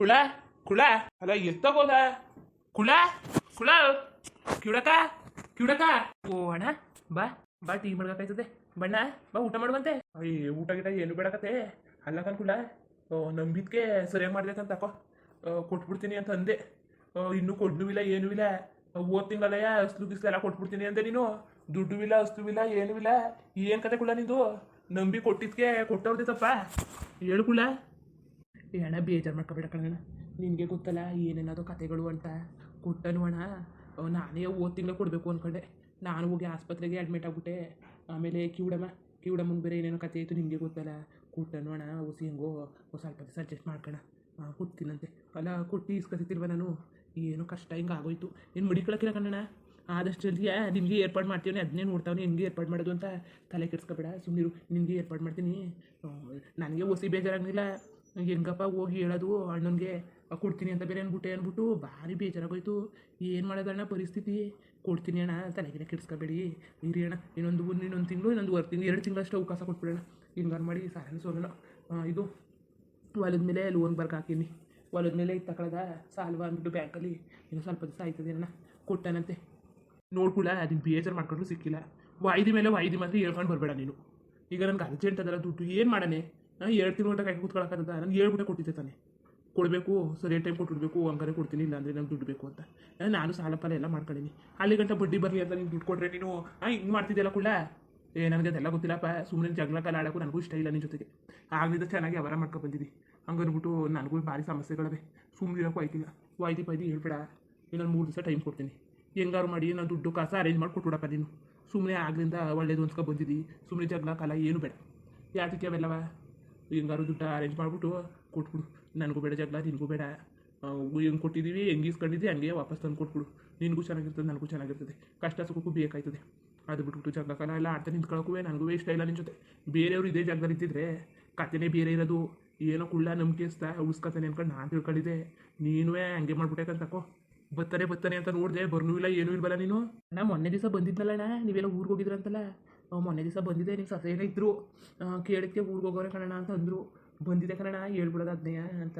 ಕುಳ ಕುಳ, ಅಲ್ಲ ಎತ್ತಗೋದ ಕುಳ ಕುಳ ಕಿಡಕ ಕಿಡಕ ಓ, ಅಣ್ಣ, ಬಾ ಬಾ, ಟೀ ಮಾಡ್ಬೇಕಾಯ್ತದೆ ಬಣ್ಣ, ಬಾ, ಊಟ ಮಾಡುವಂತೆ. ಅಯ್ಯ, ಊಟ ಗಿಟ ಏನು ಬೇಡಕತ್ತೆ. ಅಲ್ಲ ಕನ್ಕುಳ ನಂಬಿದ್ಕೆ ಸರಿಯಾಗಿ ಮಾಡ್ಬೇಕಂತ ಅಕೋ ಕೊಟ್ಬಿಡ್ತೀನಿ ಅಂತ ಅಂದೆ. ಇನ್ನೂ ಕೊಡ್ನೂ ಇಲ್ಲ, ಏನೂ ಇಲ್ಲ. ಓದ್ ತಿಂಗಳಯ್ಯ ಅಸ್ಲು ಗಿಸ್ಲು ಎಲ್ಲ ಕೊಟ್ಬಿಡ್ತೀನಿ ಅಂದೆ ನೀನು. ದುಡ್ಡು ಇಲ್ಲ ಅಸ್ಲು ಇಲ್ಲ, ಏನೂ ಇಲ್ಲ. ಏನು ಕತೆ ಕುಳ ನಿಂದು? ನಂಬಿ ಕೊಟ್ಟಿದ್ಕೆ ಕೊಟ್ಟವ್ರದೆ ಹೇಳು ಕುಳ. ಏ ಅಣ್ಣ ಬೇಜಾರು ಮಾಡ್ಕೊಬೇಡ ಕಣಣ್ಣ. ನಿನಗೆ ಗೊತ್ತಲ್ಲ ಏನೇನದು ಕತೆಗಳು ಅಂತ. ಕೊಟ್ಟನು ಅಣ್ಣ. ನಾನೇ ಓದ್ ತಿಂಗಳು ಕೊಡಬೇಕು ಅಂದ್ಕೊಂಡೆ ನಾನು ಹೋಗಿ ಆಸ್ಪತ್ರೆಗೆ ಅಡ್ಮಿಟ್ ಆಗ್ಬಿಟ್ಟೆ. ಆಮೇಲೆ ಕಿವುಡಮ್ಮ ಕಿವುಡಮ್ಮನ ಬೇರೆ ಏನೇನೋ ಕತೆ ಆಯಿತು ನಿಮಗೆ ಗೊತ್ತಲ್ಲ. ಕೊಟ್ಟನು ಅಣ್ಣ ಓಸಿ ಹೆಂಗೋ ಸ್ವಲ್ಪ ದಿವಸ ಅಡ್ಜಸ್ಟ್ ಮಾಡ್ಕೋಣ. ಕೊಡ್ತೀನಂತೆ. ಅಲ್ಲ, ಕೊಟ್ಟು ಇಸ್ಕೊತಿರ್ವ ನಾನು? ಏನೋ ಕಷ್ಟ ಹಿಂಗೆ ಆಗೋಯ್ತು. ಏನು ಮಡಿಕೊಳಕ್ಕಿಲ್ಲ ಕಣ್ಣಣ್ಣ ಆದಷ್ಟು ಜಲ್ದಿ ನಿಮಗೆ ಏರ್ಪಾಡು ಮಾಡ್ತೀವಿ ಅದನ್ನೇ ನೋಡ್ತಾವೆ ಹೆಂಗೆ ಏರ್ಪಾಡು ಮಾಡೋದು ಅಂತ ತಲೆ ಕೆಡ್ಸ್ಕೊಬೇಡ. ಸುಮ್ಮನಿರು ನಿನಗೆ ಏರ್ಪಾಡು ಮಾಡ್ತೀನಿ. ನನಗೆ ಓಸಿ ಬೇಜಾರಾಗಲಿಲ್ಲ. ಹೆಂಗಪ್ಪ ಹೋಗಿ ಹೇಳೋದು, ಅಣ್ಣನಿಗೆ ಕೊಡ್ತೀನಿ ಅಂತ ಬೇರೆ ಅಂದ್ಬಿಟ್ಟೆ ಅಂದ್ಬಿಟ್ಟು ಭಾರಿ ಬೇಜಾರಾಗೋಯ್ತು. ಏನು ಮಾಡೋದಣ್ಣ ಪರಿಸ್ಥಿತಿ? ಕೊಡ್ತೀನಿ ಅಣ್ಣ, ತಲೆಗಿನ ಕೆಡಿಸ್ಕೋಬೇಡಿ. ಇರಿ ಅಣ್ಣ, ಇನ್ನೊಂದು ಇನ್ನೊಂದು ತಿಂಗಳು, ಇನ್ನೊಂದು ವರ್ ತಿಂಗಳು ಎರಡು ತಿಂಗಳಷ್ಟು ಅವಕಾಶ ಕೊಟ್ಬಿಡೋಣ. ಹಿಂಗಾರು ಮಾಡಿ ಸಾಲ ಸೋಲೋಣ ಇದು, ಹೊಲದ ಮೇಲೆ ಲೋನ್ ಬರ್ಗೆ ಹಾಕೀನಿ. ಹೊಲದ ಮೇಲೆ ಇದು ತಗೊಳದ ಸಾಲ್ವ ಅಂದ್ಬಿಟ್ಟು ಬ್ಯಾಂಕಲ್ಲಿ ಇನ್ನೂ ಸ್ವಲ್ಪ ದಿವಸ ಆಯ್ತದೆ ಅಣ್ಣ ಕೊಟ್ಟಾನಂತೆ. ನೋಡ್ಕೊಳ್ಳ ಅದನ್ನ ಬೇಜಾರು ಮಾಡ್ಕೊಂಡ್ರು ಸಿಕ್ಕಿಲ್ಲ. ವಾಯ್ದಿ ಮೇಲೆ ವಾಯ್ದಿ ಮಾತ್ರ ಹೇಳ್ಕೊಂಡು ಬರಬೇಡ ನೀನು. ಈಗ ನನಗೆ ಅರ್ಜೆಂಟ್ ಅದಲ್ಲ ದುಡ್ಡು, ಏನು ಮಾಡನೆ? ಎರಡು ತಿಂಗಳು ಗಂಟೆ ಕೈ ಕೂತ್ಕೊಳಕ್ಕಂತ ನನಗೆ ಹೇಳ್ಬಿಟ್ಟೆ ಕೊಟ್ಟಿದ್ದೆ ತಾನೆ. ಕೊಡಬೇಕು ಸರಿಯಾದ ಟೈಮ್ ಕೊಟ್ಬಿಡ್ಬೇಕು, ಹಂಗಾರೆ ಕೊಡ್ತೀನಿ ಇಲ್ಲ ಅಂದರೆ ನಂಗೆ ದುಡ್ಡು ಬೇಕು ಅಂತ. ನಾನು ಸಾಲ ಪಾಲ ಎಲ್ಲ ಮಾಡ್ಕೊಂಡಿನಿ ಅಲ್ಲಿ ಗಂಟೆ ಬಡ್ಡಿ ಬರಲಿ ಅಂತ ನೀನು ದುಡ್ಡು ಕೊಟ್ಟರೆ ನೀನು ಹಿಂಗೆ ಮಾಡ್ತಿದ್ದೆಲ್ಲ ಕೂಡ ಏ ನನಗೆ ಅದೆಲ್ಲ ಗೊತ್ತಿಲ್ಲಪ್ಪ ಸುಮ್ಮನೆ ಜಗಳ ಕಾಲ ಆಡೋಕ್ಕೂ ನನಗೂ ಇಷ್ಟ ಇಲ್ಲ ನಿನ್ನ ಜೊತೆಗೆ. ಆಗಲಿದ್ದ ಚೆನ್ನಾಗಿ ಅವರ ಮಾಡ್ಕೊ ಬಂದಿದ್ದಿ. ಹಂಗನ್ಬಿಟ್ಟು ನನಗೂ ಭಾರಿ ಸಮಸ್ಯೆಗಳವೆ. ಸುಮ್ಮನೆ ಇರೋಕ್ಕೂ ಆಯ್ತಿಲ್ಲ ವಾಯ್ದಿ ಪಾಯ್ದಿ ಹೇಳ್ಬೇಡ. ಇನ್ನೊಂದು ಮೂರು ದಿವಸ ಟೈಮ್ ಕೊಡ್ತೀನಿ. ಹೆಂಗಾರು ಮಾಡಿ ನಾನು ದುಡ್ಡು ಕಾಸು ಅರೇಂಜ್ ಮಾಡಿ ಕೊಟ್ಬಿಡಪ್ಪ ನೀನು. ಸುಮ್ಮನೆ ಆಗಲಿಂದ ಒಳ್ಳೇದು ಅನ್ಸ್ಕೊ ಬಂದಿದ್ದಿ. ಸುಮ್ಮನೆ ಜಗಳ ಕಾಲ ಏನು ಬೇಡ. ಯಾತಕ್ಕೆ ಅವೆಲ್ಲವ ಹೆಂಗಾರು ದುಡ್ಡು ಅರೇಂಜ್ ಮಾಡಿಬಿಟ್ಟು, ಕೊಟ್ಬಿಡು. ನನಗೂ ಬೇಡ ಜಗಳ, ನಿನಗೂ ಬೇಡ. ಹೆಂಗೆ ಕೊಟ್ಟಿದ್ದೀವಿ ಹೆಂಗೆ ಇಸ್ಕೊಂಡಿದ್ದೆ ಹಂಗೆ ವಾಪಸ್ ತಂದು ಕೊಟ್ಬಿಡು. ನಿನಗೂ ಚೆನ್ನಾಗಿರ್ತದೆ, ನನಗೂ ಚೆನ್ನಾಗಿರ್ತದೆ. ಕಷ್ಟ ಸುಖಕ್ಕೂ ಬೇಕಾಯ್ತದೆ. ಅದು ಬಿಟ್ಬಿಟ್ಟು ಜಗಳ ಕಾಲ ಎಲ್ಲ ಆಡ್ತಾ ನಿಂತ್ಕೊಳಕ್ಕೂ ನನಗೂ ಇಷ್ಟ ಇಲ್ಲ ನಿನ್ನ ಜೊತೆ. ಬೇರೆಯವರು ಇದೇ ಜಾಗದಲ್ಲಿ ಇದ್ದಿದ್ರೆ ಕತೆನೇ ಬೇರೆ ಇರೋದು. ಏನೋ ಕುಳ್ಳ ನಂಬಿಕೆ ಇಸ್ತಾ ಉಳಿಸ್ಕೊತಾನೆ ಅನ್ಕೊಂಡು ನಾನು ತಿಳ್ಕೊಂಡಿದ್ದೆ. ನೀನು ಹಂಗೆ ಮಾಡ್ಬಿಟ್ಟೇಕಂತಕೋ ಬರ್ತಾನೆ ಬರ್ತಾನೆ ಅಂತ ನೋಡಿದೆ ಬರ್ನೂ ಇಲ್ಲ, ಏನೂ ಇಲ್ವಲ್ಲ ನೀನು? ನಾ ಮೊನ್ನೆ ದಿವಸ ಬಂದಿದ್ನಲ್ಲಣ್ಣ, ನೀವೆಲ್ಲ ಊರಿಗೆ ಹೋಗಿದ್ರಂತಲ್ಲ. ಮೊನ್ನೆ ದಿವಸ ಬಂದಿದ್ದೆ ನಿಮ್ಮ ಸೊಸೆನ ಇದ್ದರು ಕೇಳಿದ್ಕೆ ಊರಿಗೆ ಹೋಗೋರೆ ಕಣಣ ಅಂತ ಅಂದರು. ಬಂದಿದೆ ಕಣಣ್ಣ ಹೇಳ್ಬಿಡೋದು ಅದನ್ನೇ ಅಂತ.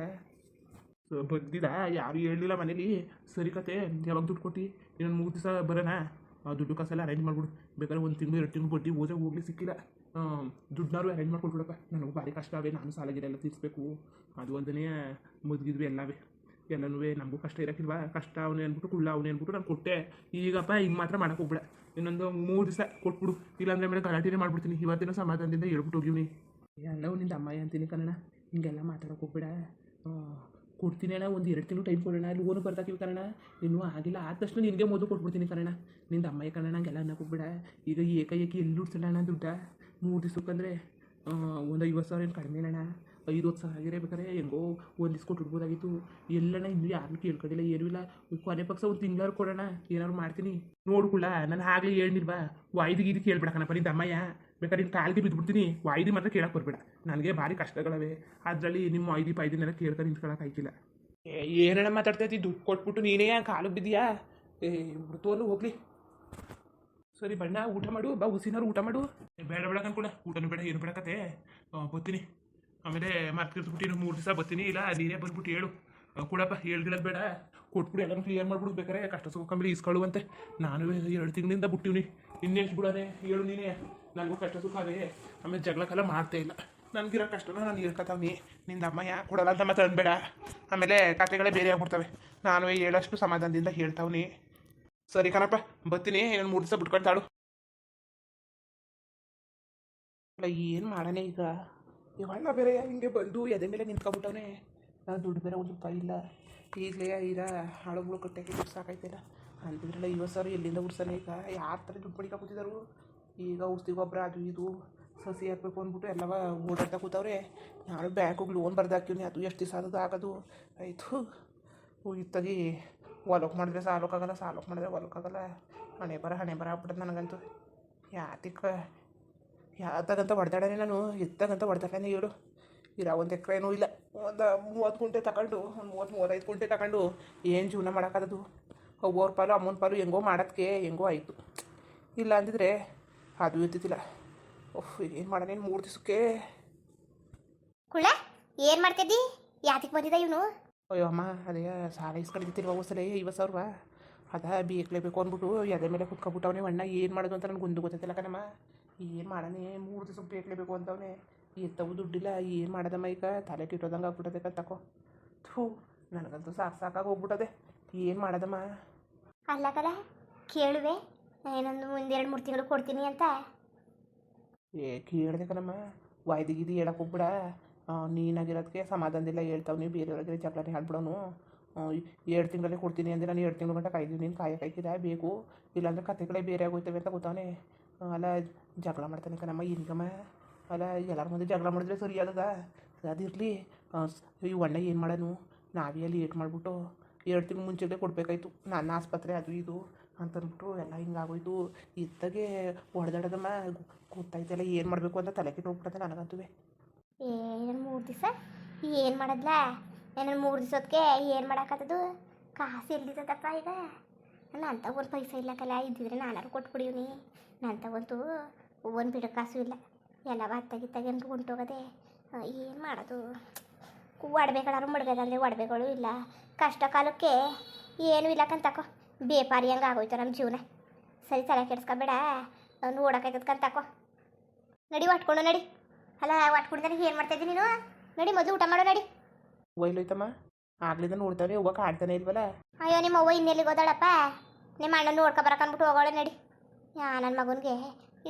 ಸೊ, ಬಂದಿದ? ಯಾರು ಹೇಳಲಿಲ್ಲ ಮನೇಲಿ? ಸರಿ ಕತೆ, ಯಾವಾಗ ದುಡ್ಡು ಕೊಟ್ಟು? ಇನ್ನೊಂದು ಮೂರು ದಿವಸ ಬರೋಣ ದುಡ್ಡು ಕಾಸೆಲ್ಲ ಅರೇಂಜ್ ಮಾಡ್ಬಿಡು. ಬೇಕಾದ್ರೆ ಒಂದು ತಿಂಗಳು, ಎರಡು ತಿಂಗಳು ಬಡ್ಡಿ ಓಜೆ ಹೋಗ್ಲಿ ಸಿಕ್ಕಿಲ್ಲ. ದುಡ್ಡಾರು ಅರೇಂಜ್ ಮಾಡ್ಕೊಟ್ಬಿಡಪ್ಪ. ನನಗೂ ಭಾರಿ ಕಷ್ಟ ಅವೇ ನಾನು ಸಾಲಗಿರ ಎಲ್ಲ ತೀರಿಸ್ಬೇಕು. ಅದು ಒಂದನೇ ಮದ್ಗಿದ್ವಿ ಎಲ್ಲವೇ. ಎಲ್ಲನೂ ನಮಗೂ ಕಷ್ಟ ಇರೋಕ್ಕಿಲ್ವಾ ಕಷ್ಟ ಅವನೇ ಅಂದ್ಬಿಟ್ಟು, ಕುಳ್ಳ ಅವನೇ ಅಂದ್ಬಿಟ್ಟು ನಾನು ಕೊಟ್ಟೆ. ಈಗಪ್ಪ ಹಿಂಗೆ ಮಾತ್ರ ಮಾಡಕ್ಕೆ ಹೋಗ್ಬೇಡ. ಇನ್ನೊಂದು ಮೂರು ದಿವಸ ಕೊಟ್ಬಿಡು. ಇಲ್ಲಾಂದ್ರೆ ಮೇಲೆ ಗಲಾಟೆನೇ ಮಾಡ್ಬಿಡ್ತೀನಿ. ಇವತ್ತಿನ ಸಮಾಧಾನದಿಂದ ಹೇಳ್ಬಿಟ್ಟು ಹೋಗಿವ್ನಿ ಎಲ್ಲವೂ ನಿಂದ ಅಮ್ಮಾಯಿ ಅಂತೀನಿ ಕನ್ನಡ. ಹಿಂಗೆಲ್ಲ ಮಾತಾಡೋಕೆ ಹೋಗ್ಬೇಡ. ಕೊಡ್ತೀನಿ ಅಣ್ಣ. ಒಂದು ಎರಡು ತಿಂಗಳು ಟೈಮ್ ಕೊಡೋಣ. ಲೋನು ಬರ್ದಾಕಿವಿ ಕನ್ನಡ. ಇನ್ನೂ ಆಗಿಲ್ಲ. ಆದ ತಕ್ಷಣ ನಿನಗೆ ಮೊದಲು ಕೊಟ್ಬಿಡ್ತೀನಿ ಕನ್ನಡ. ನಿಂದ ಅಮ್ಮಾಯಿ ಕನ್ನಡ ಹಂಗೆಲ್ಲ ಅನ್ನಕ್ಕೆ ಹೋಗ್ಬೇಡ. ಈಗ ಏಕಾಏಕಿ ಎಲ್ಲಿ ಅಣ್ಣ ದುಡ್ಡ? ಮೂರು ದಿವ್ಸಕ್ಕಂದ್ರೆ ಒಂದು ಐವತ್ತು ಸಾವಿರ ಏನು ಕಡಿಮೆ ಅಣ್ಣ? ಐದು ಹತ್ತು ಸಾವಿರ ಆಗಿರೇ ಬೇಕಾರೆ ಹೆಂಗೋ ಒಂದು ದಿವ್ಸ ಹುಡ್ಬೋದಾಗಿತ್ತು ಎಲ್ಲಣ್ಣ, ಇನ್ನೂ ಯಾರನ್ನೂ ಕೇಳ್ಕೊಂಡಿಲ್ಲ. ಏನೂ ಇಲ್ಲ ಕೊನೆ ಪಕ್ಷ ಒಂದು ತಿಂಗಳಾರು ಕೊಡೋಣ, ಏನಾದ್ರು ಮಾಡ್ತೀನಿ. ನೋಡ್ಕೊಳ್ಳ ನಾನು ಆಗಲಿ ಹೇಳಿಲ್ವಾ ವಾಯ್ದಿಗೆ ಇದು ಕೇಳ್ಬಿಡಕನಪ್ಪ ನಿಂದ ಅಮ್ಮಯ್ಯ. ಬೇಕಾದ್ರೆ ನಿನ್ನ ಕಾಲಿಗೆ ಬಿದ್ದುಬಿಡ್ತೀನಿ ವಾಯ್ದಿ ಮಾತ್ರ ಕೇಳಕ್ಕೆ ಬರಬೇಡ. ನನಗೆ ಭಾರಿ ಕಷ್ಟಗಳವೆ. ಅದರಲ್ಲಿ ನಿಮ್ಮ ವಾಯ್ದಿ ಪಾಯ್ದಿನೆಲ್ಲ ಕೇಳ್ತಾ ನಿಂತ್ಕೊಳಕ್ಕೆ ಆಯ್ತಿಲ್ಲ. ಏನಣ್ಣ ಮಾತಾಡ್ತೈತಿ ದುಡ್ಡು ಕೊಟ್ಬಿಟ್ಟು ನೀನೇ ಕಾಲು ಬಿದ್ದೀಯಾ? ಏ ಬಿಡ್ತೋಲು ಹೋಗ್ಲಿ. ಸರಿ ಬಣ್ಣ, ಊಟ ಮಾಡು. ಬಾ ಹುಸಿನಾರು ಊಟ ಮಾಡು. ಬೇಡ ಬೇಡ ಅನ್ಕೊಳ ಊಟನೂ ಬೇಡ, ಏನು ಬೇಡಕತ್ತೆ ಬರ್ತೀನಿ. ಆಮೇಲೆ ಮಾರ್ಕೆಟ್ ಬಿಟ್ಟು ಮೂರು ದಿವಸ ಬರ್ತೀನಿ, ಇಲ್ಲ ನೀನೇ ಬಂದ್ಬಿಟ್ಟು ಹೇಳು. ಕೊಡಪ್ಪ ಹೇಳ್ಗಿಡೋದು ಬೇಡ. ಕೊಟ್ಬಿಡು ಎಲ್ಲರೂ ಕ್ಲಿಯರ್ ಮಾಡ್ಬಿಡು ಬೇಕಾರೆ ಕಷ್ಟ ಸುಖಂಬಲಿ ಇಸ್ಕೊಳ್ಳುವಂತೆ ನಾನು ಎರಡು ತಿಂಗಳಿಂದ ಬಿಟ್ಟಿವ್ನಿ. ಇನ್ನೆಷ್ಟು ಬಿಡೋದೆ ಹೇಳು ನೀನೇ. ನನಗೂ ಕಷ್ಟ ಸುಖ ಅದೇ ಆಮೇಲೆ ಜಗಳ ಮಾಡ್ತೇ ಇಲ್ಲ. ನನಗಿರೋ ಕಷ್ಟನ ನಾನು ಹೇಳ್ಕೊತಾವ್ನಿ. ನಿಂದ ಅಮ್ಮ ಯಾ ಕೊಡಲ್ಲ ಅಂತ ಮತ್ತೆ ಅನ್ಬೇಡ. ಆಮೇಲೆ ಕತೆಗಳೇ ಬೇರೆ ಆಗ್ಬಿಡ್ತವೆ. ನಾನು ಹೇಳೋಷ್ಟು ಸಮಾಧಾನದಿಂದ ಹೇಳ್ತಾವ್ನಿ. ಸರಿ ಕಣಪ್ಪ, ಬರ್ತೀನಿ. ಇನ್ನೊಂದು ಮೂರು ದಿವಸ ಬಿಟ್ಕೊಳ್ತಾಳು. ಏನು ಮಾಡೋಣ ಈಗ? ಇವಣ್ಣ ಬೇರೆ ಹಿಂಗೆ ಬಂದು ಎದೆ ಮೇಲೆ ನಿಂತ್ಕೊಂಬಿಟ್ಟವನೇ ನಾನು ದುಡ್ಡು ಬೇರೆ ಒಂದು ರೂಪಾಯಿ ಇಲ್ಲ. ಈಗಲೇ ಈಗ ಹಾಳುಗಳು ಕಟ್ಟಕ್ಕೆ ದುಡ್ಡು ಸಾಕಾಯ್ತಿಲ್ಲ ಅಂತಿದ್ರಲ್ಲ ಐವತ್ತು ಸಾವಿರ ಎಲ್ಲಿಂದ ಉಡ್ಸಲ್ಲ ಈಗ ಯಾರ ಥರ ದುಡ್ಡು ಪಡಿಕ ಕೂತಿದ್ದಾರು ಈಗ ಔಷಧಿ ಗೊಬ್ಬರ ಅದು ಇದು, ಸಸಿ ಹಾಕ್ಬೇಕು ಅಂದ್ಬಿಟ್ಟು ಎಲ್ಲವ ಓಡಾಡ್ತಾ ಕೂತವ್ರೆ. ನಾನು ಬ್ಯಾಂಕಿಗೆ ಲೋನ್ ಬರ್ದಾಕಿವ್ನಿ ಅದು ಎಷ್ಟು ದಿವಸ ಆದದು ಆಗೋದು. ಆಯಿತು. ಇತ್ತಾಗಿ ಹೊಲಕ್ಕೆ ಮಾಡಿದ್ರೆ ಸಾಲಕ್ಕಾಗಲ್ಲ ಸಾಲಕ್ಕೆ ಮಾಡಿದ್ರೆ ಹೊಲಕ್ಕಾಗಲ್ಲ ಹಣೆ ಬರ ಹಣೆ ಬರ ಆಗ್ಬಿಟ್ಟದ ನನಗಂತೂ. ಯಾತಿಕ್ಕ ಯಾತಗಂತ ಹೊಡೆದಾಡನೆ ನಾನು ಎತ್ತಗಂತ ಹೊಡೆದಾಡನೆ ಇವರು. ಇರೋ ಒಂದು ಎಕರೆನೂ ಇಲ್ಲ. ಒಂದು ಮೂವತ್ತು ಗುಂಟೆ ತಗೊಂಡು ಒಂದು ಮೂವತ್ತು ಮೂವತ್ತೈದು ಗುಂಟೆ ತಗೊಂಡು ಏನು ಜೀವನ ಮಾಡೋಕ್ಕಾಗದು? ಒಬ್ಬೊಬ್ಬರ ಪಾಲು ಅಮ್ಮನ ಪಾಲು ಹೆಂಗೋ ಮಾಡೋದಕ್ಕೆ ಹೆಂಗೋ ಆಯಿತು. ಇಲ್ಲ ಅಂದಿದ್ರೆ ಅದು ಇರ್ತಿದ್ದಿಲ್ಲ. ಓಹ್ ಏನು ಮಾಡೋಣ ಮೂರು ದಿವಸಕ್ಕೆ. ಕುಳ್ಳ ಏನು ಮಾಡ್ತಿದ್ದಿ? ಯಾತಿಗೆ ಬಂದಿದ್ದ ಇವನು? ಅಯ್ಯೋ ಅಮ್ಮ ಅದೇ ಸಾಲ ಇಸ್ಕೊಂಡಿರ್ತಿಲ್ವ ಸಲ ಐವತ್ತು ಸಾವಿರ. ಅದ ಬೇಕಲೇಬೇಕು ಅಂದ್ಬಿಟ್ಟು ಎದೆ ಮೇಲೆ ಕುತ್ಕೊಬಿಟ್ಟವನೇ ಅಣ್ಣ ಏನು ಮಾಡೋದು ಅಂತ ನನಗೆ ಗುಂದು ಗೊತ್ತೈತಿಲ್ಲ ಕಣಮ್ಮ. ಏನು ಮಾಡೋಣ ಮೂರು ದಿವಸ ಬೇಕಲೇಬೇಕು ಅಂತವನೇ. ಎತ್ತವು ದುಡ್ಡಿಲ್ಲ ಏನು ಮಾಡೋದಮ್ಮ ಈಗ ತಲೆ ಕಿಟ್ಟೋದಂಗೆ ಆಗ್ಬಿಟ್ಟದೆ ತಕೋ. ಥೂ ನನಗಂತೂ ಸಾಕು ಸಾಕಾಗಿ ಹೋಗ್ಬಿಟ್ಟದೆ. ಏನು ಮಾಡೋದಮ್ಮ? ಅಲ್ಲ ಕಲ ಕೇಳುವೆ. ಏನೊಂದು ಒಂದೆರಡು ಮೂರು ತಿಂಗಳು ಕೊಡ್ತೀನಿ ಅಂತ. ಏ ಕೇಳಿದೆ ಕಣಮ್ಮ. ವಾಯ್ದಿಗಿದು ಹೇಳಕ್ಕೆ ಹೋಗ್ಬಿಡ. ನೀನಾಗಿರೋದಕ್ಕೆ ಸಮಾಧಾನದಿಲ್ಲ ಹೇಳ್ತಾವೆ ನೀವು ಬೇರೆಯವ್ರಿಗೆ ಜಗಳನೇ ಹಾಕ್ಬಿಡೋನು. ಎರಡು ತಿಂಗಳಲ್ಲಿ ಕೊಡ್ತೀನಿ ಅಂದರೆ ನಾನು ಎರಡು ತಿಂಗಳು ಗಂಟೆ ಕಾಯ್ದೀನಿ ನೀನು ಕಾಯಕ್ಕೆ ಹಾಕಿದ? ಬೇಕು. ಇಲ್ಲಾಂದ್ರೆ ಕತೆಗಳೇ ಬೇರೆ ಆಗೋಯ್ತವೆ ಅಂತ ಗೊತ್ತವನೇ. ಅಲ್ಲ, ಜಗಳ ಮಾಡ್ತಾನೆ ನಮ್ಮ ಇನ್ಕಮ್ಮ ಅಲ್ಲ, ಎಲ್ಲರ ಮುಂದೆ ಜಗಳ ಮಾಡಿದ್ರೆ ಸರಿ ಅದಿರಲಿ ಈ ಒಳ್ಳೆ ಏನು ಮಾಡೋನು ನಾವೇ ಲೇಟ್ ಮಾಡಿಬಿಟ್ಟು ಎರಡು ತಿಂಗಳು ಮುಂಚೆಗೆ ಕೊಡಬೇಕಾಯ್ತು. ನನ್ನ ಆಸ್ಪತ್ರೆ ಅದು ಇದು ಅಂತಂದ್ಬಿಟ್ಟು ಎಲ್ಲ ಹಿಂಗಾಗೋಯ್ತು. ಇತ್ತಾಗೆ ಹೊಡೆದಾಡದಮ್ಮ ಗೊತ್ತಾಯ್ತಲ್ಲ ಏನು ಮಾಡಬೇಕು ಅಂತ ತಲೆ ಕೆಟ್ಟು ಹೋಗ್ಬಿಟ್ಟದೆ ನನಗಂತೂ ಏನು ಮೂರು ದಿವಸ? ಏನು ಮಾಡದ್ಲ? ನಾನು ಮೂರು ದಿವಸಕ್ಕೆ ಏನು ಮಾಡೋಕ್ಕತ್ತದು ಕಾಸು ಎಲ್ಲಿದ್ದದಪ್ಪ ಈಗ? ನನ್ನ ಒಂದು ಪೈಸೆ ಇಲ್ಲ ಕಲ ಇದ್ದಿದ್ರೆ ನಾನಾರು ಕೊಟ್ಬಿಡೀವ್ನಿ. ನನ್ನ ತಗೊಂತು ಒಂದು ಬಿಡೋ ಕಾಸು ಇಲ್ಲ. ಎಲ್ಲ ಬತ್ತಾಗಿತ್ತಾಗೇನು ಹೊಂಟೋಗದೆ ಏನು ಮಾಡೋದು? ಒಡವೆಗಳಾರು ಮಡ್ಗದಂದ್ರೆ ಒಡವೆಗಳು ಇಲ್ಲ. ಕಷ್ಟ ಕಾಲಕ್ಕೆ ಏನೂ ಇಲ್ಲ ಕಂತಕೋ ಬೇಪಾರಿ ಹಂಗೆ ಆಗೋಯ್ತು ನಮ್ಮ ಜೀವನ. ಸರಿ ತಲೆ ಕೆಡ್ಸ್ಕೊಬೇಡ ನೋಡೋಕಾಯ್ತದ ಕಂತಕೋ ನಡಿ ಒಟ್ಕೊಂಡು ನಡಿ. ಅಲ್ಲ ಒಟ್ಕೊಂಡಿದ್ರೆ ಏನು ಮಾಡ್ತಾ ಇದ್ದೀನಿ ನೀನು? ನಡಿ ಮೊದಲು ಊಟ ಮಾಡೋ ನಡಿ. ಒಯ್ಲೋಯ್ತಮ್ಮ? ಆಗ್ಲಿಂದ ನೋಡ್ತಾವ್ರಿ ಹೋಗಕ್ಕೆ ಆಡ್ತಾನೆ ಇಲ್ವಲ್ಲ? ಅಯ್ಯೋ ನಿಮ್ಮ ಅವ್ವ ಇನ್ನೆಲ್ಲಿಗೆ ಹೋದಾಳಪ್ಪ? ನಿಮ್ಮ ಅಣ್ಣ ನೋಡ್ಕೊ ಬರಕಂದ್ಬಿಟ್ಟು ಹೋಗೋಳೆ ನಡಿ. ಯಾ ನನ್ನ ಮಗನಿಗೆ.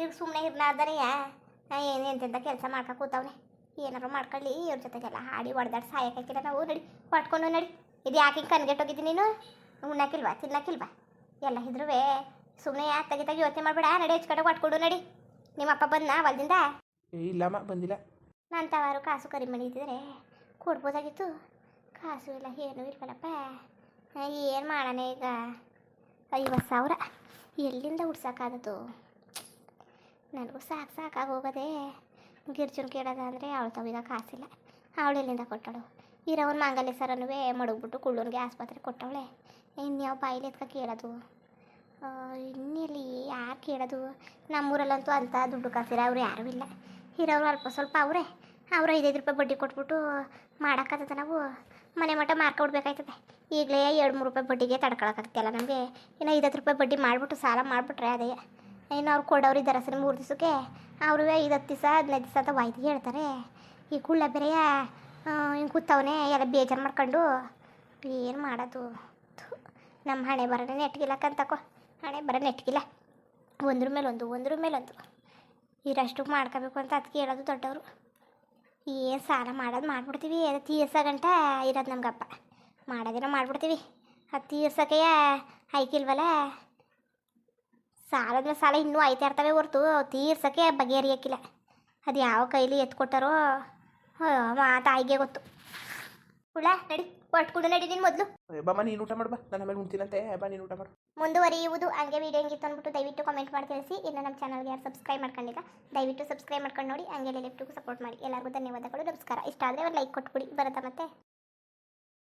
ಈಗ ಸುಮ್ಮನೆ ಇರ್ನಾರ್ದನೆಯ ಏನು ಎಂತೆಂಥ ಕೆಲಸ ಮಾಡ್ಕೊ ಕೂತವ್ನೆ. ಏನಾರು ಮಾಡ್ಕೊಳ್ಳಿ ಇವ್ರ ಜೊತೆಗೆಲ್ಲ ಹಾಡಿ ಹೊಡೆದಾಡಿ ಸಾಯಕ್ಕೆ ನಾವು ನಡಿ ಹೊಟ್ಕೊಂಡು ನಡಿ. ಇದು ಯಾಕೆ ಹಿಂಗೆ ಕನ್ಗೆಟ್ಟೋಗಿದ್ದೀನಿ ನೀನು? ಉಣ್ಣಕ್ಕಿಲ್ವಾ ತಿನ್ನಕ್ಕಿಲ್ವಾ? ಎಲ್ಲ ಇದ್ರುವೆ. ಸುಮ್ಮನೆ ಯಾ ತೆಗಿ ತೆಗಿ ಯೋಚನೆ ಮಾಡಬೇಡ. ನಡಿ ಹೆಚ್ಚು ಕಡೆ ಹೊಟ್ಕೊಂಡು ನಡಿ. ನಿಮ್ಮ ಅಪ್ಪ ಬಂದ ಹೊಲ್ದಿಂದ ಇಲ್ಲಮ್ಮ ಬಂದಿಲ್ಲ. ನಾನು ತವಾರು ಕಾಸು ಕರಿಮಣಿ ಇದ್ದಿದ್ರೆ ಕೊಡ್ಬೋದಾಗಿತ್ತು. ಕಾಸು ಇಲ್ಲ ಏನೂ ಇಲ್ವಲ್ಲಪ್ಪ. ಏನು ಮಾಡೋಣ ಈಗ? ಐವತ್ತು ಸಾವಿರ. ಎಲ್ಲಿಂದ ಹುಡ್ಸೋಕ್ಕಾದದು ನನಗೂ ಸಾಕು ಸಾಕಾಗಿ ಹೋಗೋದೆ ಗಿರ್ಜುನ್ ಕೇಳೋದ ಅಂದರೆ ಅವಳು ತಾವೀಗ ಕಾಸಿಲ್ಲ. ಅವಳು ಎಲ್ಲಿಂದ ಕೊಟ್ಟಳು? ಇರೋವನ್ ಮಾಂಗಲ್ಯ ಸರನು ಮಡಗ್ಬಿಟ್ಟು ಕುಳ್ಳೂನ್ಗೆ ಆಸ್ಪತ್ರೆ ಕೊಟ್ಟವಳೆ. ಇನ್ಯಾವ ಬಾಯಿಲಿ ಎತ್ಕ ಕೇಳೋದು? ಇನ್ನೆಲ್ಲಿ ಯಾರು ಕೇಳೋದು? ನಮ್ಮೂರಲ್ಲಂತೂ ಅಂಥ ದುಡ್ಡು ಕಾಸಿರ ಅವ್ರು ಯಾರೂ ಇಲ್ಲ. ಇರೋರು ಅಲ್ಪ ಸ್ವಲ್ಪ ಅವರೇ. ಅವ್ರು ಐದೈದು ರೂಪಾಯಿ ಬಡ್ಡಿ ಕೊಟ್ಬಿಟ್ಟು ಮಾಡೋಕ್ಕಾಗ್ತದೆ ನಾವು. ಮನೆ ಮಠ ಮಾರ್ಕೊಡ್ಬೇಕಾಯ್ತದೆ. ಈಗಲೇ ಎರಡು ಮೂರು ರೂಪಾಯಿ ಬಡ್ಡಿಗೆ ತಡ್ಕೊಳಕ್ಕಾಗ್ತಿಲ್ಲ ನಮಗೆ. ಇನ್ನು ಐದತ್ತು ರೂಪಾಯಿ ಬಡ್ಡಿ ಮಾಡಿಬಿಟ್ಟು ಸಾಲ ಮಾಡಿಬಿಟ್ರೆ ಅದೇ. ಇನ್ನು ಅವ್ರು ಕೊಡೋರು ಇದ್ದಾರೆ ಸರಿ ಮೂರು ದಿವಸಕ್ಕೆ. ಅವರು ಹತ್ತು ದಿವಸ, ಹದಿನೈದು ದಿವಸ ಅಂತ ವಾಯ್ದಿಗೆ ಹೇಳ್ತಾರೆ. ಈ ಕುಳ್ಳ ಬೇರೆಯ ಹಿಂಗೆ ಕೂತವನೇ ಎಲ್ಲ ಬೇಜಾರು ಮಾಡ್ಕೊಂಡು ಏನು ಮಾಡೋದು? ನಮ್ಮ ಹಣೆ ಬರೋಣ ನೆಟ್ಗಿಲ್ಲಕ್ಕಂತಕೋ ಹಣೆ ಬರೋ ನೆಟ್ಗಿಲ್ಲ. ಒಂದ್ರ ಮೇಲೆ ಒಂದು ಒಂದ್ರ ಮೇಲೆ ಒಂದು ಇರಷ್ಟು ಮಾಡ್ಕೋಬೇಕು ಅಂತ ಅದಕ್ಕೆ ಹೇಳೋದು ದೊಡ್ಡವರು. ಏನು ಸಾಲ ಮಾಡೋದು ಮಾಡ್ಬಿಡ್ತೀವಿ. ಅದು ತೀರ್ಸೋ ಗಂಟ ಇರೋದು ನಮ್ಗಪ್ಪ ಮಾಡೋದೇನೋ ಮಾಡ್ಬಿಡ್ತೀವಿ. ಅದು ತೀರ್ಸೋಕೆಯ ಐಕಿಲ್ವಲ್ಲ ಸಾಲದ ಸಾಲ ಇನ್ನೂ ಐತೆ ಇರ್ತವೆ ಹೊರ್ತು. ತೀರ್ಸೋಕ್ಕೆ ಬಗೆಹರಿಯಕ್ಕಿಲ್ಲ ಅದು ಯಾವ ಕೈಲಿ ಎತ್ಕೊಟ್ಟಾರೋ ಆ ತಾಯಿಗೆ ಗೊತ್ತು. ಕುಳ ನಡಿ ಒಟ್ಕೊಂಡು ನಡಿ ನೀನು ಮೊದಲು. ಬಮ್ಮ ನೀನು ಊಟ ಮಾಡು ಬಾ. ನನ್ನ ಆಮೇಲೆ ಉಣ್ತೀನಂತೆ ಬಾ ನೀನು ಊಟ ಮಾಡು. ಮುಂದುವರಿಯುವುದು ಹಂಗೆ ವಿಡಿಯೋ ಹೆಂಗಿತ್ತು ಅಂದ್ಬಿಟ್ಟು ದಯವಿಟ್ಟು ಕಮೆಂಟ್ ಮಾಡಿ ತಿಳಿಸಿ. ಇನ್ನು ನಮ್ಮ ಚಾನಲ್ಗೆ ಯಾರು ಸಬ್ಸ್ಕ್ರೈಬ್ ಮಾಡ್ಕೊಂಡಿಲ್ಲ ದಯವಿಟ್ಟು ಸಬ್ಸ್ಕ್ರೈಬ್ ಮಾಡ್ಕೊಂಡು ನೋಡಿ ಹಂಗೆ ಲೆಫ್ಟಿಗೂ ಸಪೋರ್ಟ್ ಮಾಡಿ. ಎಲ್ಲರಿಗೂ ಧನ್ಯವಾದಗಳು ನಮಸ್ಕಾರ. ಇಷ್ಟ ಆದರೆ ಒಂದು ಲೈಕ್ ಕೊಟ್ಬಿಡಿ. ಬರುತ್ತಾ ಮತ್ತೆ?